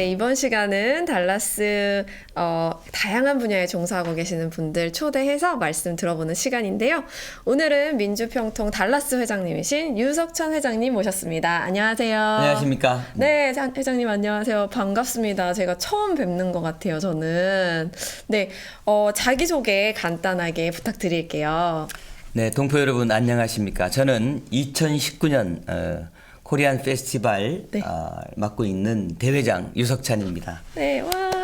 네, 이번 시간은 달라스 어, 다양한 분야에 종사하고 계시는 분들 초대해서 말씀 들어보는 시간인데요. 오늘은 민주평통 달라스 회장님이신 유석천 회장님 모셨습니다. 안녕하세요. 안녕하십니까? 네, 장- 회장님 안녕하세요. 반갑습니다. 제가 처음 뵙는 것 같아요, 저는. 네, 어, 자기소개 간단하게 부탁드릴게요. 네, 동포 여러분 안녕하십니까? 저는 2019년 어, 코리안 페스티벌 네. 어, 맡고 있는 대회장 유석찬입니다. 네, 와.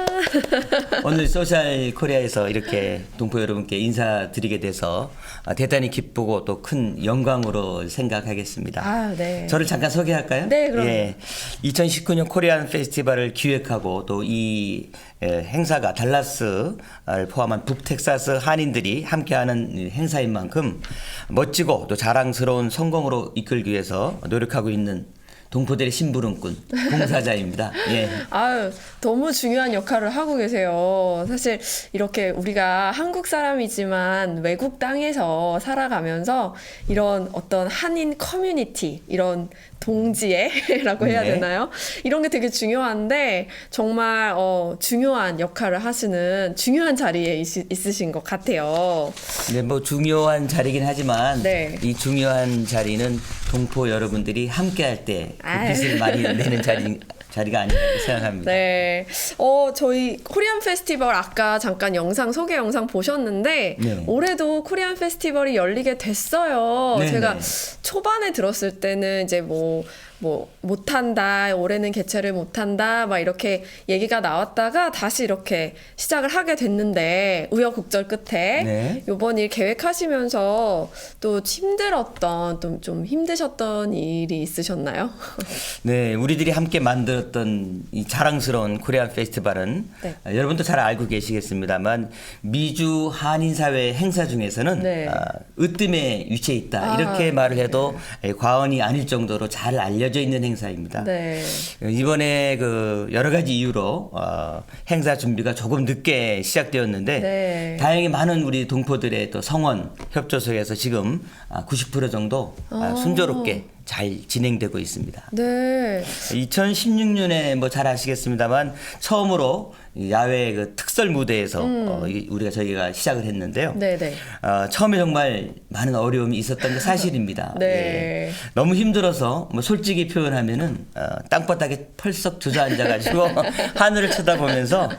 오늘 소셜 코리아에서 이렇게 동포 여러분께 인사드리게 돼서 아, 대단히 기쁘고 또 큰 영광으로 생각하겠습니다. 아, 네. 저를 잠깐 소개할까요? 네, 그럼요. 예. 2019년 코리안 페스티벌을 기획하고 또이 행사가 달라스를 포함한 북텍사스 한인들이 함께하는 이 행사인 만큼 멋지고 또 자랑스러운 성공으로 이끌기 위해서 노력하고 있는 동포들의 심부름꾼 봉사자입니다. 예. 아유, 너무 중요한 역할을 하고 계세요. 사실 이렇게 우리가 한국 사람이지만 외국 땅에서 살아가면서 이런 어떤 한인 커뮤니티, 이런 동지애라고 해야 네. 되나요? 이런 게 되게 중요한데 정말 어, 중요한 역할을 하시는 중요한 자리에 있, 있으신 것 같아요. 네, 뭐 중요한 자리긴 하지만 네. 이 중요한 자리는 동포 여러분들이 함께할 때그. 빛을 많이 내는 자리 자리가 아닌가 생각합니다. 네. 어, 저희 코리안 페스티벌 아까 잠깐 영상 소개 영상 보셨는데 네. 올해도 코리안 페스티벌이 열리게 됐어요. 네, 제가 네. 초반에 들었을 때는 이제 뭐뭐 못한다 올해는 개최를 못한다 막 이렇게 얘기가 나왔다가 다시 이렇게 시작을 하게 됐는데 우여곡절 끝에 네. 요번 일 계획하시면서 또 힘들었던 또좀 힘드셨던 일이 있으셨나요? 네, 우리들이 함께 만들었던 이 자랑스러운 코리안 페스티벌은 네. 아, 여러분도 잘 알고 계시겠습니다만 미주 한인 사회 행사 중에서는 네. 아, 으뜸에 위치해 있다 아, 이렇게 말을 해도 에, 과언이 아닐 정도로 잘 알려 져 있는 행사입니다. 네. 이번에 그 여러 가지 이유로 어, 행사 준비가 조금 늦게 시작되었는데 네. 다행히 많은 우리 동포들의 또 성원 협조 속에서 지금 아, 90% 정도 아, 어. 순조롭게 잘 진행되고 있습니다. 네. 2016년에 뭐 잘 아시겠습니다만 처음으로 이 야외 그 특설 무대에서 어, 이- 우리가 저희가 시작을 했는데요. 음. 네네. 어, 처음에 정말 많은 어려움이 있었던 게 사실입니다. 네. 예. 너무 힘들어서 뭐 솔직히 표현하면은 어, 땅바닥에 펄썩 주저앉아가지고 하늘을 쳐다보면서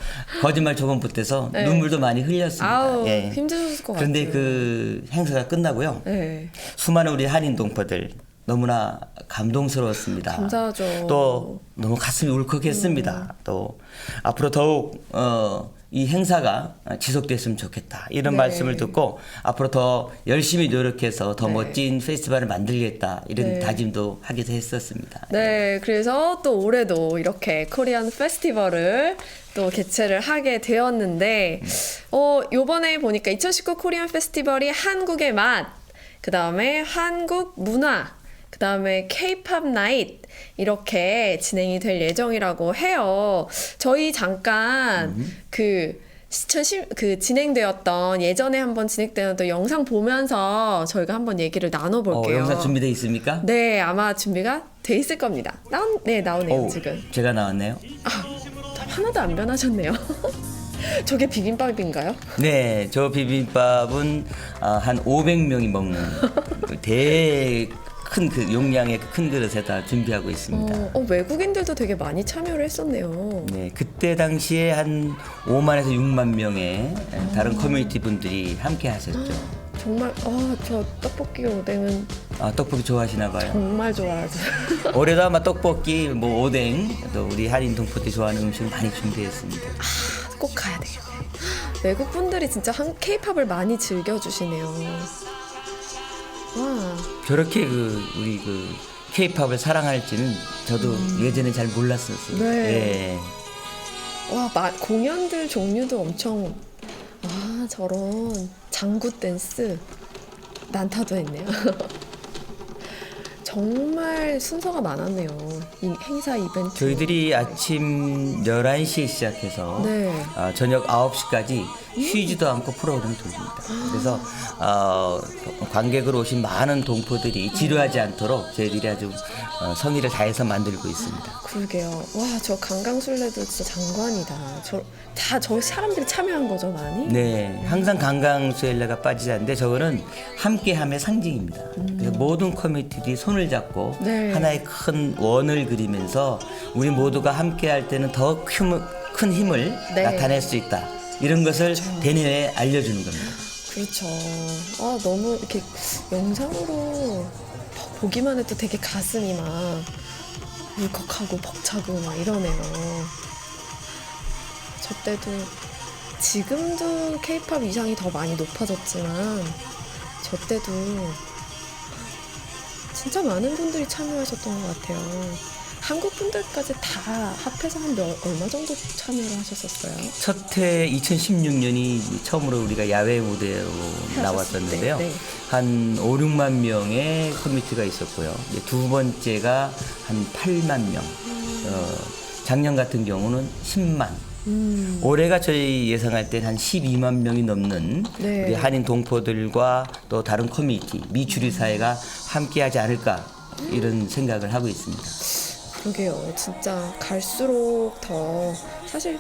거짓말 조금 보태서 네. 눈물도 많이 흘렸습니다. 아우 예. 힘드셨을 것 그런데 같아요. 그 행사가 끝나고요. 네. 수많은 우리 한인 동포들 너무나 감동스러웠습니다. 감사하죠. 음. 또 너무 가슴이 울컥했습니다. 또 앞으로 더욱 어, 이 행사가 지속됐으면 좋겠다 이런 네. 말씀을 듣고 앞으로 더 열심히 노력해서 더 네. 멋진 페스티벌을 만들겠다 이런 네. 다짐도 하기도 했었습니다. 네, 그래서 또 올해도 이렇게 코리안 페스티벌을 또 개최를 하게 되었는데, 어, 요번에 보니까 2019 코리안 페스티벌이 한국의 맛, 그 다음에 한국 문화, 그 다음에 케이팝 나잇, 이렇게 진행이 될 예정이라고 해요. 저희 잠깐 그, 2010, 그 진행되었던 예전에 한번 진행되었던 영상 보면서 저희가 한번 얘기를 어, 나눠볼게요. 영상 준비되어 있습니까? 네, 아마 준비가 돼 있을 겁니다. 나온, 네, 나오네요, 오, 지금. 제가 나왔네요. 하나도 안 변하셨네요. 저게 비빔밥인가요? 네, 저 비빔밥은 아, 한 500명이 먹는 대 큰 그 용량의 큰 그릇에다 준비하고 있습니다. 어, 어, 외국인들도 되게 많이 참여를 했었네요. 네, 그때 당시에 한 5만에서 6만 명의 다른 커뮤니티 분들이 함께 하셨죠. 정말, 아, 저 떡볶이 오뎅은 아, 떡볶이 좋아하시나 봐요. 정말 좋아하죠. 올해도 아마 떡볶이, 뭐 오뎅, 또 우리 한인 동포들이 좋아하는 음식을 많이 준비했습니다. 꼭 가야 돼요. 외국 분들이 진짜 한 케이팝을 많이 즐겨주시네요. 와, 저렇게 그 우리 그 케이팝을 사랑할지는 저도 예전에 잘 몰랐었어요. 네. 예. 와, 마, 공연들 종류도 엄청, 아, 저런 장구 댄스. 난타도 했네요. 정말 순서가 많았네요. 이 행사 이벤트. 저희들이 아침 11시에 시작해서 네. 아, 저녁 9시까지 쉬지도 않고 프로그램을 돌립니다. 그래서 어, 관객으로 오신 많은 동포들이 지루하지 않도록 저희들이 아주 어, 성의를 다해서 만들고 있습니다. 그러게요. 와, 저 강강술래도 진짜 장관이다. 저 다 저 사람들이 참여한 거죠, 많이? 네, 항상 강강수엘레가 빠지지 않는데 저거는 함께함의 상징입니다. 그래서 모든 커뮤니티들이 손을 잡고 네. 하나의 큰 원을 그리면서 우리 모두가 함께할 때는 더 큰 힘을 네. 나타낼 수 있다. 이런 것을 대내에 알려주는 겁니다. 그렇죠. 아, 너무 이렇게 영상으로 보기만 해도 되게 가슴이 막 울컥하고 벅차고 막 이러네요. 저 때도 지금도 케이팝 이상이 더 많이 높아졌지만 저 때도 진짜 많은 분들이 참여하셨던 것 같아요. 한국 분들까지 다 합해서 한 몇, 얼마 정도 참여를 하셨었어요? 첫 해 2016년이 처음으로 우리가 야외 무대로 나왔었는데요. 때, 네. 한 5, 6만 명의 커뮤니티가 있었고요. 두 번째가 한 8만 명. 어, 작년 같은 경우는 10만. 음, 올해가 저희 예상할 때 한 12만 명이 넘는 네. 우리 한인 동포들과 또 다른 커뮤니티, 미주리 사회가 함께하지 않을까 이런 생각을 하고 있습니다. 그러게요. 진짜 갈수록 더 사실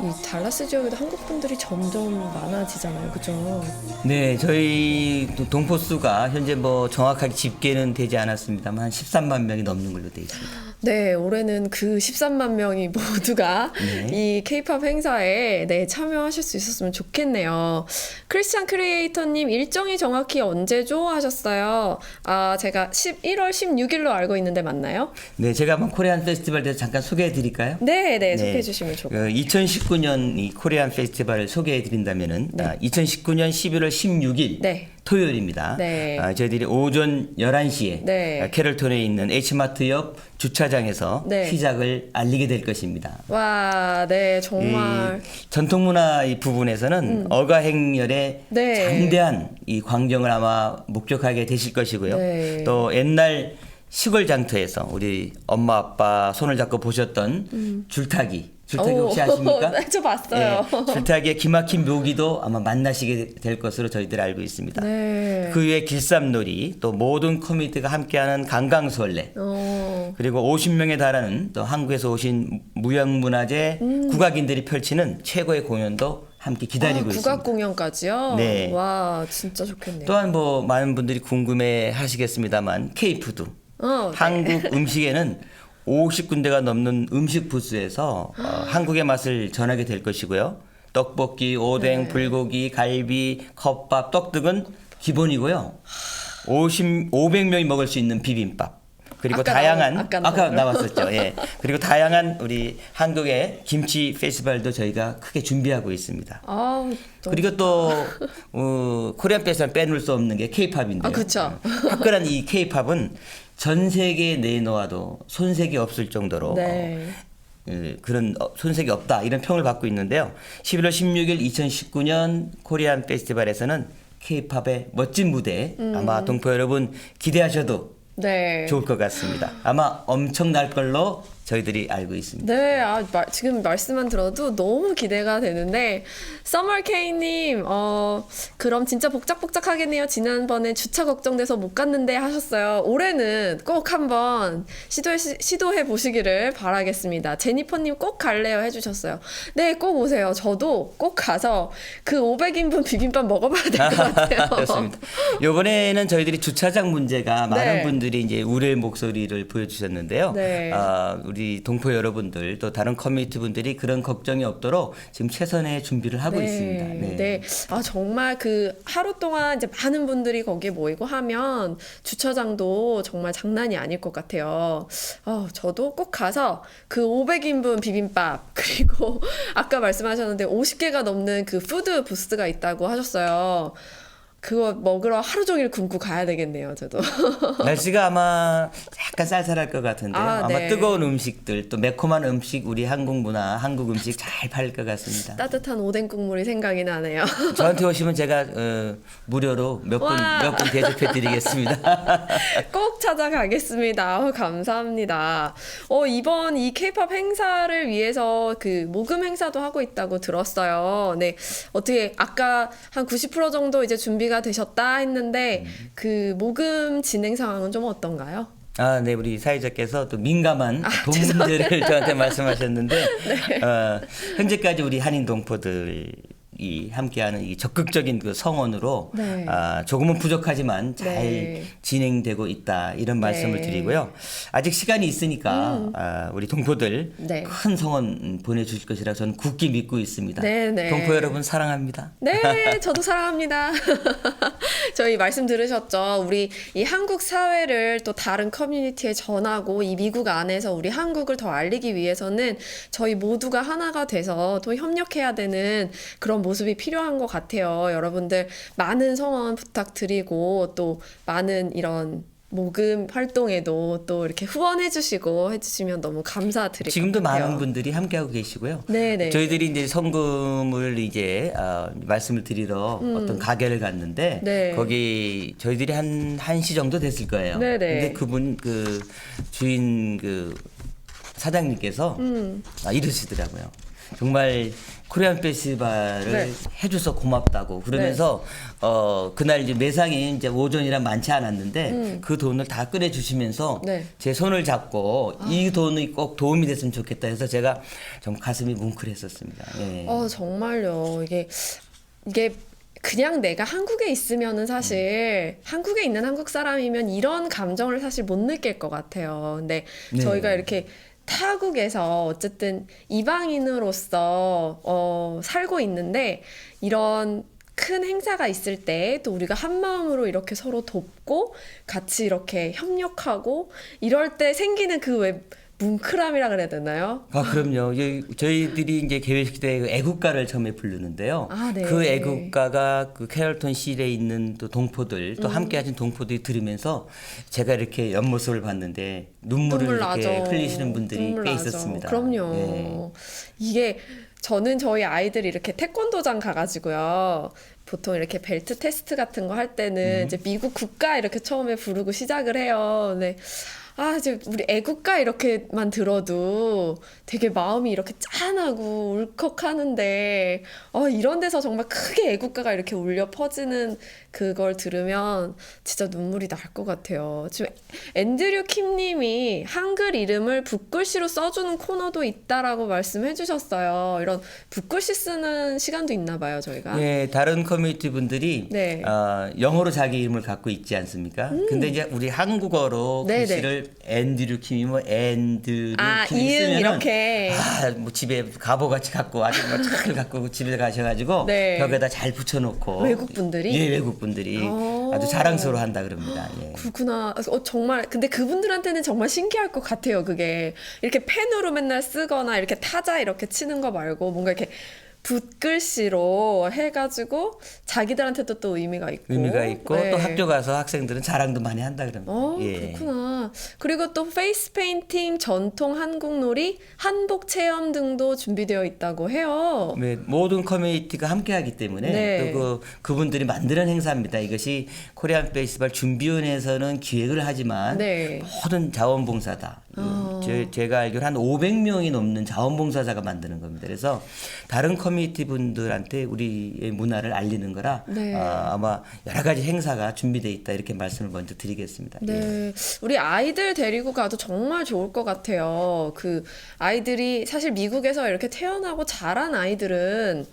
이 달라스 지역에도 한국 분들이 점점 많아지잖아요. 그죠? 네, 저희 동포 수가 현재 뭐 정확하게 집계는 되지 않았습니다만 한 13만 명이 넘는 걸로 되어 있습니다. 네, 올해는 그 13만 명이 모두가 네. 이 케이팝 행사에 네, 참여하실 수 있었으면 좋겠네요. 크리스찬 크리에이터님 일정이 정확히 언제죠? 하셨어요. 아, 제가 11월 16일로 알고 있는데 맞나요? 네, 제가 한번 코리안 페스티벌 대해서 잠깐 소개해 드릴까요? 네, 네, 소개해 주시면 좋을 것 같아요. 2019년 이 코리안 페스티벌을 소개해 드린다면은 아, 2019년 11월 16일 네. 토요일입니다. 네. 아, 저희들이 오전 11시에 네. 아, 캐럴톤에 있는 H마트 옆 주차장에서 네. 시작을 알리게 될 것입니다. 와, 네, 정말 이 전통문화 이 부분에서는 어가 행렬의 음. 네. 장대한 이 광경을 아마 목격하게 되실 것이고요. 네. 또 옛날 시골 장터에서 우리 엄마 아빠 손을 잡고 보셨던 줄타기. 줄타기 음. 오, 혹시 아십니까? 네, 저 봤어요. 예, 줄타기의 기막힌 묘기도 아마 만나시게 될 것으로 저희들 알고 있습니다. 네. 그 외에 길쌈놀이, 또 모든 커뮤니티가 함께하는 강강수월래, 어. 그리고 50명에 달하는 또 한국에서 오신 무형문화재 국악인들이 펼치는 최고의 공연도 함께 기다리고 음. 아, 있습니다. 국악 공연까지요? 네. 와, 진짜 좋겠네요. 또한 뭐 많은 분들이 궁금해 하시겠습니다만 케이푸드 어, 네. 한국 음식에는 50군데가 넘는 음식 부스에서 어, 한국의 맛을 전하게 될 것이고요. 떡볶이, 오뎅, 네. 불고기, 갈비, 컵밥, 떡 등은 기본이고요. 50, 500명이 먹을 수 있는 비빔밥. 그리고 아까 다양한 나온- 아까 아까 나온 나왔었죠. 예. 그리고 다양한 우리 한국의 김치 페스티벌도 저희가 크게 준비하고 있습니다. 아우, 또 그리고 또 어, 코리안 페스티벌 빼놓을 수 없는 게 케이팝인데요. 아, 그쵸. 화끈한 이 케이팝은 전 세계에 내놓아도 손색이 없을 정도로 네. 어, 그런 어, 손색이 없다 이런 평을 받고 있는데요. 11월 16일 2019년 코리안 페스티벌에서는 케이팝의 멋진 무대 음. 아마 동포 여러분 기대하셔도 네. 좋을 것 같습니다. 아마 엄청날 걸로 저희들이 알고 있습니다. 네, 아, 마- 지금 말씀만 들어도 너무 기대가 되는데, 서멀케이님, 어, 그럼 진짜 복작복작하겠네요. 지난번에 주차 걱정돼서 못 갔는데 하셨어요. 올해는 꼭 한번 시도해, 시도해 보시기를 바라겠습니다. 제니퍼님 꼭 갈래요 해주셨어요. 네, 꼭 오세요. 저도 꼭 가서 그 500인분 비빔밥 먹어봐야 될 것 같아요. 그렇습니다. 이번에는 저희들이 주차장 문제가 많은 네. 분들이 이제 우려의 목소리를 보여주셨는데요. 네. 아, 우리 동포 여러분들 또 다른 커뮤니티 분들이 그런 걱정이 없도록 지금 최선의 준비를 하고 있습니다. 네. 네. 아, 정말 그 하루 동안 이제 많은 분들이 거기에 모이고 하면 주차장도 정말 장난이 아닐 것 같아요. 어, 저도 꼭 가서 그 500인분 비빔밥, 그리고 아까 말씀하셨는데 50개가 넘는 그 푸드 부스가 있다고 하셨어요. 그거 먹으러 하루 종일 굶고 가야 되겠네요, 저도. 날씨가 아마 약간 쌀쌀할 것 같은데요. 아, 아, 네. 마 뜨거운 음식들 또 매콤한 음식 우리 한국 문화, 한국 음식 잘 팔릴 것 같습니다. 따뜻한 오뎅 국물이 생각이 나네요. 저한테 오시면 제가 어, 무료로 몇 분 와. 몇 분 대접해 드리겠습니다. 꼭 찾아가겠습니다. 어, 감사합니다. 어, 이번 이 케이팝 행사를 위해서 그 모금 행사도 하고 있다고 들었어요. 네. 어떻게 아까 한 90% 정도 이제 준비가 되셨다 했는데 그 모금 진행 상황은 좀 어떤가요? 아, 네, 우리 사회자께서 또 민감한 아, 돈 문제를 저한테 말씀하셨는데, 어, 현재까지 우리 한인 동포들 이 함께하는 이 적극적인 그 성원으로 네. 아, 조금은 부족하지만 잘 네. 진행되고 있다 이런 말씀을 네. 음. 드리고요. 아직 시간이 있으니까 아, 우리 동포들 네. 큰 성원 보내주실 것이라 저는 굳게 믿고 있습니다. 네, 네. 동포 여러분 사랑합니다. 네, 저도 사랑합니다. 저희 말씀 들으셨죠? 우리 이 한국 사회를 또 다른 커뮤니티에 전하고 이 미국 안에서 우리 한국을 더 알리기 위해서는 저희 모두가 하나가 돼서 또 협력해야 되는 그런 모습이 필요한 것 같아요. 여러분들 많은 성원 부탁드리고 또 많은 이런 모금 활동에도 또 이렇게 후원해 주시고 해 주시면 너무 감사드릴 지금도. 많은 분들이 함께하고 계시고요. 네, 네. 저희들이 이제 성금을 이제 어, 말씀을 드리러 어떤 가게를 갔는데 음. 네. 거기 저희들이 한 1시 정도 됐을 거예요. 네, 네. 근데 그분 그 주인 그 사장님께서 음. 아, 이러시더라고요. 정말 코리안 페스티벌을 네. 해줘서 고맙다고 그러면서 어 그날 이제 매상이 이제 오전이라 많지 않았는데 그 돈을 다 꺼내 주시면서 음. 네. 제 손을 잡고 이 돈이 꼭 도움이 됐으면 좋겠다 해서 제가 좀 가슴이 뭉클했었습니다. 예. 어, 정말요. 이게, 이게 그냥 내가 한국에 있으면은 사실 한국에 있는 한국 사람이면 이런 감정을 사실 못 느낄 것 같아요. 근데 네. 저희가 이렇게 타국에서 어쨌든 이방인으로서 어, 살고 있는데 이런 큰 행사가 있을 때 또 우리가 한 마음으로 이렇게 서로 돕고 같이 이렇게 협력하고 이럴 때 생기는 그왜 뭉클함이라 그래야 되나요? 아 그럼요. 예, 저희들이 이제 개회식 때그 애국가를 처음에 부르는데요. 아, 네. 그 애국가가 그 캐럴턴 실에 있는 또 동포들 음. 또 함께하신 동포들이 들으면서 제가 이렇게 옆모습을 봤는데 눈물을 눈물 이렇게 나죠. 흘리시는 분들이 눈물 꽤 나죠. 있었습니다. 그럼요. 예. 이게 저는 저희 아이들이 이렇게 태권도장 가가지고요. 보통 이렇게 벨트 테스트 같은 거 할 때는 음. 이제 미국 국가 이렇게 처음에 부르고 시작을 해요. 네. 아, 이제 우리 애국가 이렇게만 들어도 되게 마음이 이렇게 짠하고 울컥하는데, 어, 이런 데서 정말 크게 애국가가 이렇게 울려 퍼지는 그걸 들으면 진짜 눈물이 날 것 같아요. 지금 앤드류 킴님이 한글 이름을 붓글씨로 써주는 코너도 있다라고 말씀해 주셨어요. 이런 붓글씨 쓰는 시간도 있나 봐요, 저희가. 예, 다른 커뮤니티 분들이 네. 음. 어, 영어로 자기 이름을 갖고 있지 않습니까? 근데 이제 우리 한국어로 네네. 글씨를 앤드류 킴이 뭐 앤드류 아, 킴이 쓰면은 이렇게. 아, 뭐 집에 가보같이 갖고 아주 뭐 착을 갖고 집에 가셔가지고 네. 벽에다 잘 붙여놓고 외국 분들이? 예, 외국 분들이 오. 아주 자랑스러워한다 그럽니다. 예. 그렇구나. 어, 정말 근데 그분들한테는 정말 신기할 것 같아요. 그게 이렇게 펜으로 맨날 쓰거나 이렇게 타자 이렇게 치는 거 말고 뭔가 이렇게 붓글씨로 해가지고 자기들한테도 또 의미가 있고 의미가 있고 네. 또 학교 가서 학생들은 자랑도 많이 한다 그럽니다. 어, 예. 그렇구나. 그리고 또 페이스 페인팅, 전통 한국놀이, 한복 체험 등도 준비되어 있다고 해요. 네, 모든 커뮤니티가 함께하기 때문에 네. 또 그 그분들이 만드는 행사입니다. 이것이 코리안 페스티벌 준비위원회에서는 기획을 하지만 네. 모든 자원봉사다. 어. 제, 제가 알기로 한 500명이 넘는 자원봉사자가 만드는 겁니다. 그래서 다른 커뮤니티 분들한테 우리의 문화를 알리는 거라 네. 아, 아마 여러 가지 행사가 준비돼 있다 이렇게 말씀을 먼저 드리겠습니다. 예. 네, 우리 아이들 데리고 가도 정말 좋을 것 같아요. 그 아이들이 사실 미국에서 이렇게 태어나고 자란 아이들은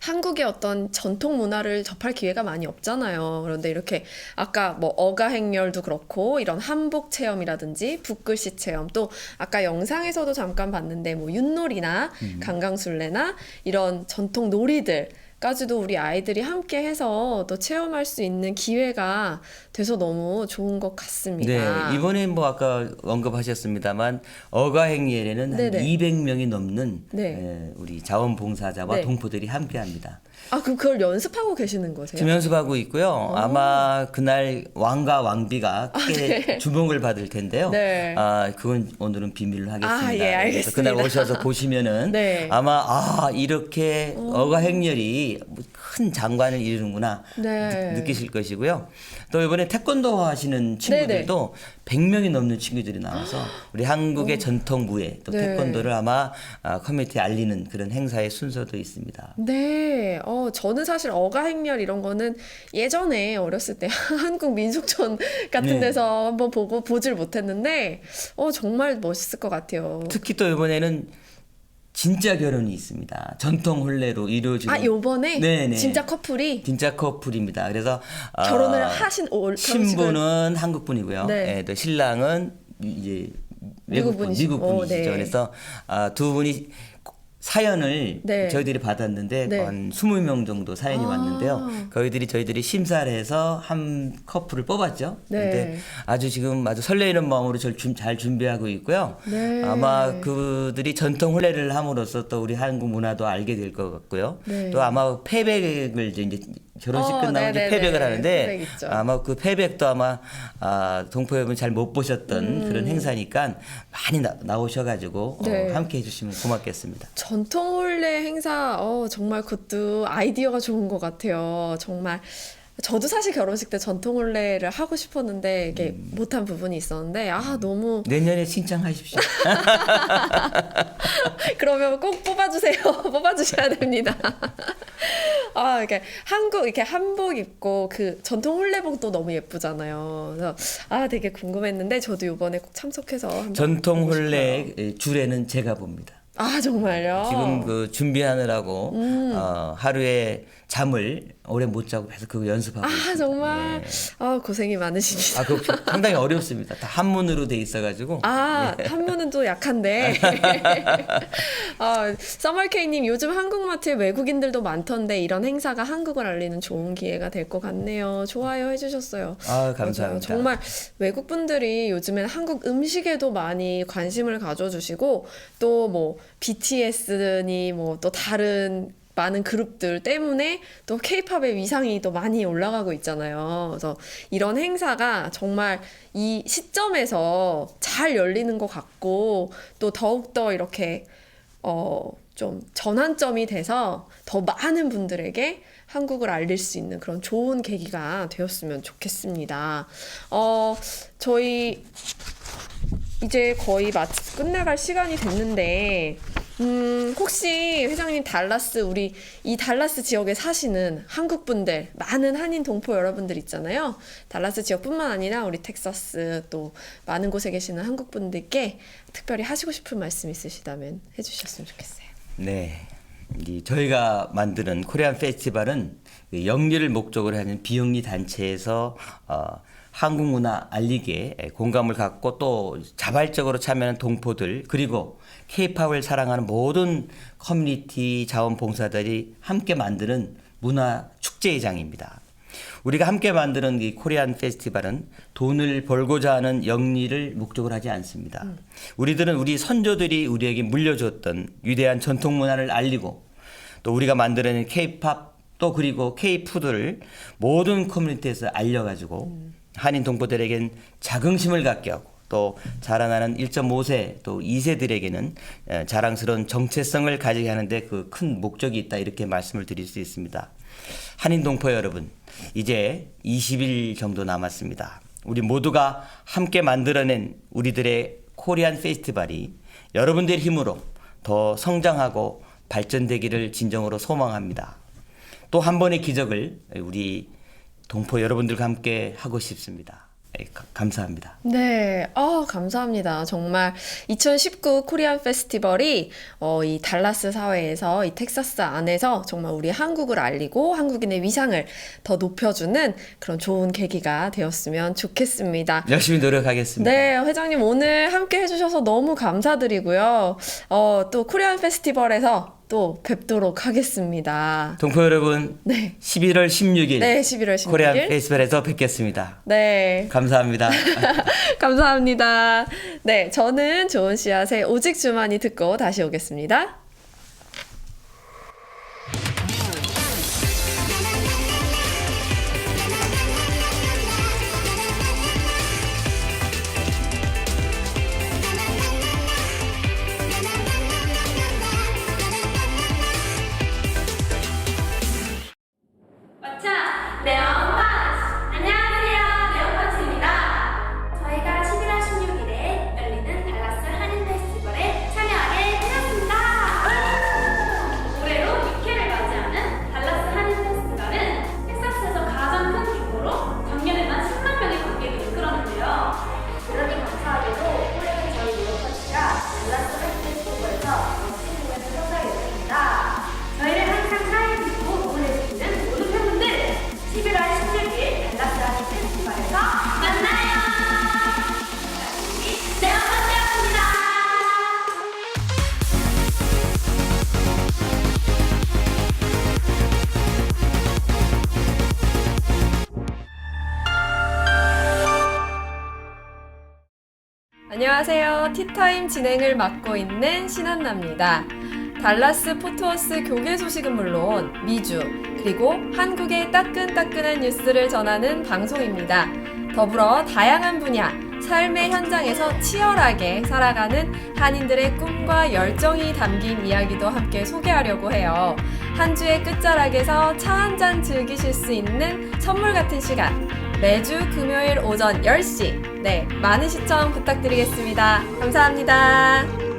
한국의 어떤 전통 문화를 접할 기회가 많이 없잖아요. 그런데 이렇게 아까 뭐 어가 행렬도 그렇고 이런 한복 체험이라든지 붓글씨 체험 또 아까 영상에서도 잠깐 봤는데 뭐 윷놀이나 강강술래나 이런 전통 놀이들 까지도 우리 아이들이 함께 해서 또 체험할 수 있는 기회가 돼서 너무 좋은 것 같습니다. 네, 이번에 뭐 아까 언급하셨습니다만 어가행리에는 한 네네. 200명이 넘는 네. 에, 우리 자원봉사자와 네. 동포들이 함께합니다. 아, 그럼 그걸 연습하고 계시는 거세요? 지금 연습하고 있고요. 아마 그날 왕과 왕비가 크게 주목을 받을 텐데요. 아, 네. 아, 그건 오늘은 비밀로 하겠습니다. 아, 예, 그래서 알겠습니다. 그날 오셔서 보시면은 네. 아마 아 이렇게 어가행렬이 큰 장관을 이루는구나 네. 느, 느끼실 것이고요. 또 이번에 태권도 하시는 친구들도 100명이 넘는 친구들이 나와서 우리 한국의 전통 무예 또 네. 태권도를 아마 아, 커뮤니티에 알리는 그런 행사의 순서도 있습니다. 네, 어, 저는 사실 어가행렬 이런 거는 예전에 어렸을 때 한국 민속촌 같은 네. 데서 한번 보고 보질 못했는데, 어, 정말 멋있을 것 같아요. 특히 또 이번에는 진짜 결혼이 있습니다. 전통 혼례로 이루어지는 아, 요번에 네네. 진짜 커플이 진짜 커플입니다. 그래서 아, 결혼을 하신 올 신부는 한국 분이고요. 네. 예, 또 신랑은 이제 외국 분. 미국 분이시죠. 어, 네. 그래서 아, 두 분이 사연을 네. 저희들이 받았는데 네. 한 20명 정도 사연이 아. 왔는데요. 저희들이 저희들이 심사를 해서 한 커플을 뽑았죠. 네. 근데 아주 지금 아주 설레이는 마음으로 절 준- 잘 준비하고 있고요. 네. 아마 그들이 전통 혼례를 함으로써 또 우리 한국 문화도 알게 될 것 같고요. 네. 또 아마 패백을 이제 이제 결혼식 어, 끝나고 이제 네네네. 패백을 하는데 패백 있죠. 아마 그 패백도 아마 아, 동포 여러분 잘 못 보셨던 그런 행사니까 많이 나, 오셔가지고 음. 네. 함께 해주시면 고맙겠습니다. 전통 혼례 행사, 어, 정말 그것도 아이디어가 좋은 것 같아요. 정말. 저도 사실 결혼식 때 전통 혼례를 하고 싶었는데 이게 음. 못한 부분이 있었는데 아 너무 내년에 신청하십시오. 그러면 꼭 뽑아주세요. 뽑아주셔야 됩니다. 아, 이렇게 한국 이렇게 한복 입고 그 전통 혼례복도 너무 예쁘잖아요. 그래서 아, 되게 궁금했는데 저도 이번에 꼭 참석해서 전통 혼례 주례는 제가 봅니다. 아, 정말요? 지금 그 준비하느라고 음. 어, 하루에 잠을 오래 못 자고 계속 그거 연습하고 아, 있습니다. 정말 예. 아, 고생이 많으십니다. 아, 그 상당히 어렵습니다. 다 한문으로 돼 있어가지고. 아, 한문은 또 약한데. 아, 서멀케이님, 요즘 한국마트에 외국인들도 많던데 이런 행사가 한국을 알리는 좋은 기회가 될 것 같네요. 좋아요 해주셨어요. 아, 감사합니다. 맞아요. 정말 외국 분들이 요즘엔 한국 음식에도 많이 관심을 가져주시고 또 뭐 BTS니 뭐 또 다른 많은 그룹들 때문에 또 케이팝의 위상이 또 많이 올라가고 있잖아요. 그래서 이런 행사가 정말 이 시점에서 잘 열리는 것 같고 또 더욱더 이렇게 어, 좀 전환점이 돼서 더 많은 분들에게 한국을 알릴 수 있는 그런 좋은 계기가 되었으면 좋겠습니다. 어, 저희 이제 거의 마치 끝나갈 시간이 됐는데, 음, 혹시 회장님 달라스, 우리 이 달라스 지역에 사시는 한국 분들, 많은 한인 동포 여러분들 있잖아요. 달라스 지역뿐만 아니라 우리 텍사스 또 많은 곳에 계시는 한국 분들께 특별히 하시고 싶은 말씀 있으시다면 해주셨으면 좋겠어요. 네. 이 저희가 만드는 코리안 페스티벌은 그 영리를 목적으로 하는 비영리 단체에서 어, 한국 문화 알리기에 공감을 갖고 또 자발적으로 참여하는 동포들 그리고 케이팝을 사랑하는 모든 커뮤니티 자원봉사들이 함께 만드는 문화 축제의 장입니다. 우리가 함께 만드는 이 코리안 페스티벌은 돈을 벌고자 하는 영리를 목적으로 하지 않습니다. 우리들은 우리 선조들이 우리에게 물려줬던 위대한 전통 문화를 알리고 또 우리가 만들어낸 케이팝 또 그리고 케이푸드를 모든 커뮤니티에서 알려가지고 한인 동포들에겐 자긍심을 갖게 하고 또 자라나는 1.5세 또 2세들에게는 자랑스러운 정체성을 가지게 하는데 그 큰 목적이 있다 이렇게 말씀을 드릴 수 있습니다. 한인 동포 여러분, 이제 20일 정도 남았습니다. 우리 모두가 함께 만들어낸 우리들의 코리안 페스티벌이 여러분들의 힘으로 더 성장하고 발전되기를 진정으로 소망합니다. 또 한 번의 기적을 우리 동포 여러분들과 함께 하고 싶습니다. 예, 가- 감사합니다. 네, 아, 감사합니다. 정말 2019 코리안 페스티벌이 어, 이 달라스 사회에서 이 텍사스 안에서 정말 우리 한국을 알리고 한국인의 위상을 더 높여주는 그런 좋은 계기가 되었으면 좋겠습니다. 열심히 노력하겠습니다. 네, 회장님 오늘 함께 해주셔서 너무 감사드리고요. 어, 또 코리안 페스티벌에서 또 뵙도록 하겠습니다. 동포 여러분, 네. 11월 16일 네, 11월 16일. 코리안 페스티벌에서 뵙겠습니다. 네. 감사합니다. 감사합니다. 네, 저는 좋은 씨앗의 오직 주만이 듣고 다시 오겠습니다. 안녕하세요. 티타임 진행을 맡고 있는 신한나입니다. 달라스 포트워스 교계 소식은 물론 미주 그리고 한국의 따끈따끈한 뉴스를 전하는 방송입니다. 더불어 다양한 분야 삶의 현장에서 치열하게 살아가는 한인들의 꿈과 열정이 담긴 이야기도 함께 소개하려고 해요. 한 주의 끝자락에서 차 한 잔 즐기실 수 있는 선물 같은 시간. 매주 금요일 오전 10시. 네, 많은 시청 부탁드리겠습니다. 감사합니다.